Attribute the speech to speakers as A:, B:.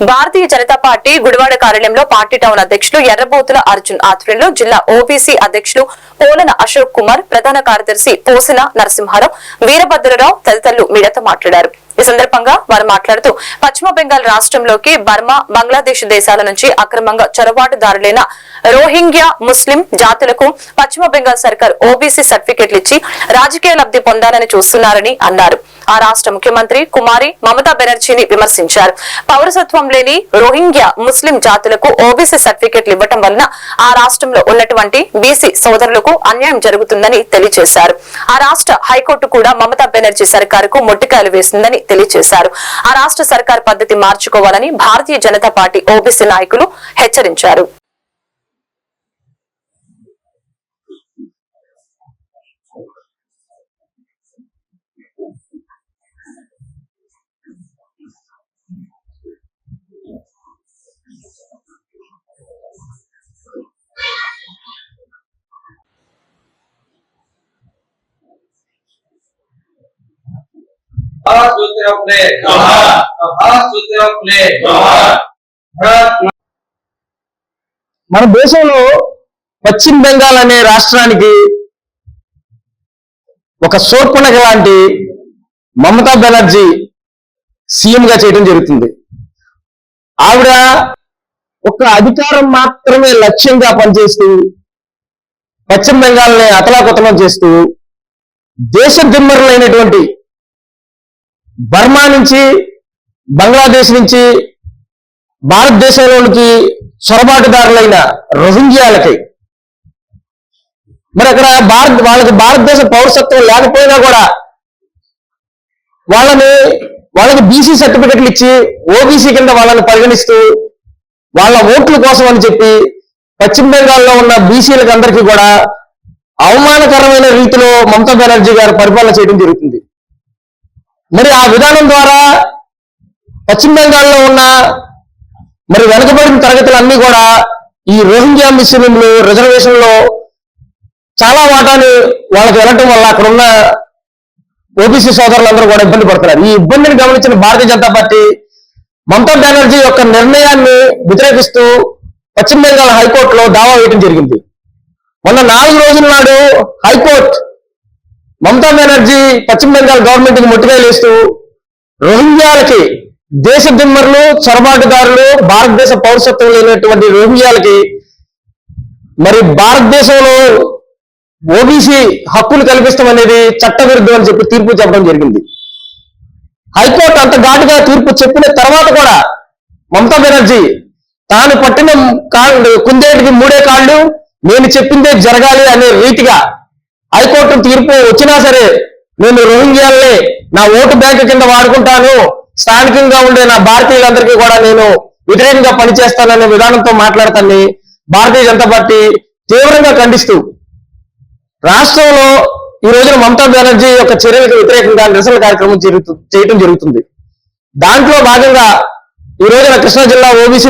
A: భారతీయ Janata party Gudivada కార్యాలయంలో party town అధ్యక్షులు ఎర్రబోతుల అర్జున్ ఆధ్వర్యంలో జిల్లా ఓబీసీ అధ్యక్షులు పోలన అశోక్ కుమార్ ప్రధాన కార్యదర్శి పోసిన నరసింహారావు వీరభద్రరావు తదితరులు మీడియాతో మాట్లాడారు. ఈ సందర్భంగా వారు మాట్లాడుతూ పశ్చిమ బెంగాల్ రాష్ట్రంలోకి బర్మా బంగ్లాదేశ్ దేశాల నుంచి అక్రమంగా చొరబాటుదారులైన రోహింగ్యా ముస్లిం జాతులకు పశ్చిమ బెంగాల్ సర్కార్ ఓబీసీ సర్టిఫికెట్లు ఇచ్చి రాజకీయ లబ్ధి పొందాలని చూస్తున్నారని అన్నారు. ఆ రాష్ట్ర ముఖ్యమంత్రి కుమారి మమతా బెనర్జీని విమర్శించారు. పౌరసత్వం లేని రోహింగ్యా ముస్లిం జాతులకు ఓబీసీ సర్టిఫికెట్లు ఇవ్వటం వలన ఆ రాష్ట్రంలో ఉన్నటువంటి బీసీ సోదరులకు అన్యాయం జరుగుతుందని తెలియజేశారు. ఆ రాష్ట్ర హైకోర్టు కూడా మమతా బెనర్జీ సర్కారుకు మొట్టికాయలు వేసిందని తెలియజేశారు. ఆ రాష్ట్ర సర్కార్ పద్ధతి మార్చుకోవాలని భారతీయ జనతా పార్టీ ఓబీసీ నాయకులు హెచ్చరించారు.
B: भारत ज्योतिराव फुले
C: जोहार।
B: भारत ज्योतिराव फुले
C: जोहार।
B: भारत
D: మన దేశంలో పశ్చిమ బెంగాల్ అనే రాష్ట్రానికి ఒక శూర్పణఖ లాంటి మమతా బెనర్జీ సీఎం గా చేయడం జరుగుతుంది ఆవిడ ఒక అధికారం మాత్రమే లక్ష్యంగా పనిచేస్తూ పశ్చిమ బెంగాల్ని అతలాకుతలం చేస్తూ దేశ దిమ్మరులైనటువంటి బర్మా నుంచి బంగ్లాదేశ్ నుంచి భారతదేశంలోనికి చొరబాటుదారులైన రోహింగ్యాలకి. మరి అక్కడ భారత్ వాళ్ళకి భారతదేశ పౌరసత్వం లేకపోయినా కూడా వాళ్ళని వాళ్ళకి బీసీ సర్టిఫికెట్లు ఇచ్చి ఓబీసీ కింద వాళ్ళని పరిగణిస్తూ వాళ్ళ ఓట్ల కోసం అని చెప్పి పశ్చిమ బెంగాల్లో ఉన్న బీసీలకు అందరికీ కూడా అవమానకరమైన రీతిలో మమతా బెనర్జీ గారు పరిపాలన చేయడం జరుగుతుంది. మరి ఆ విధానం ద్వారా పశ్చిమ బెంగాల్లో ఉన్న మరి వెనుకబడిన తరగతులన్నీ కూడా ఈ రోహింగ్యా ముస్లింలు రిజర్వేషన్లో చాలా వాటాని వాళ్ళకి వెళ్ళటం వల్ల అక్కడ ఉన్న ఓబీసీ సోదరులందరూ కూడా ఇబ్బంది పడుతున్నారు. ఈ ఇబ్బందిని గమనించిన భారతీయ జనతా పార్టీ మమతా బెనర్జీ యొక్క నిర్ణయాన్ని వ్యతిరేకిస్తూ పశ్చిమ బెంగాల్ హైకోర్టులో దావా వేయడం జరిగింది. మొన్న నాలుగు రోజుల నాడు హైకోర్టు మమతా బెనర్జీ పశ్చిమ బెంగాల్ గవర్నమెంట్కి ముట్టుకాయలేస్తూ రోహింగ్యాలకి దేశ దిమ్మరులు చొరబాటుదారులు భారతదేశ పౌరసత్వం లేనటువంటి రోహింగ్యాలకి మరి భారతదేశంలో ఓబీసీ హక్కులు కల్పిస్తాం అనేది చట్టవిరుద్ధం అని చెప్పి తీర్పు చెప్పడం జరిగింది. హైకోర్టు అంత ఘాటుగా తీర్పు చెప్పిన తర్వాత కూడా మమతా బెనర్జీ తాను పట్టిన కుందేటికి మూడే కాళ్ళు నేను చెప్పిందే జరగాలి అనే రీతిగా హైకోర్టు తీర్పు వచ్చినా సరే నేను రోహింగ్యాల్ని నా ఓటు బ్యాంకు కింద వాడుకుంటాను. స్థానికంగా ఉండే నా భారతీయులందరికీ కూడా నేను వ్యతిరేకంగా పనిచేస్తాననే విధానంతో మాట్లాడతాన్ని భారతీయ జనతా పార్టీ తీవ్రంగా ఖండిస్తూ రాష్ట్రంలో ఈ రోజున మమతా బెనర్జీ యొక్క చర్యలకు వ్యతిరేకంగా నిరసన కార్యక్రమం చేయటం జరుగుతుంది. దాంట్లో భాగంగా ఈ రోజున కృష్ణా జిల్లా ఓబీసీ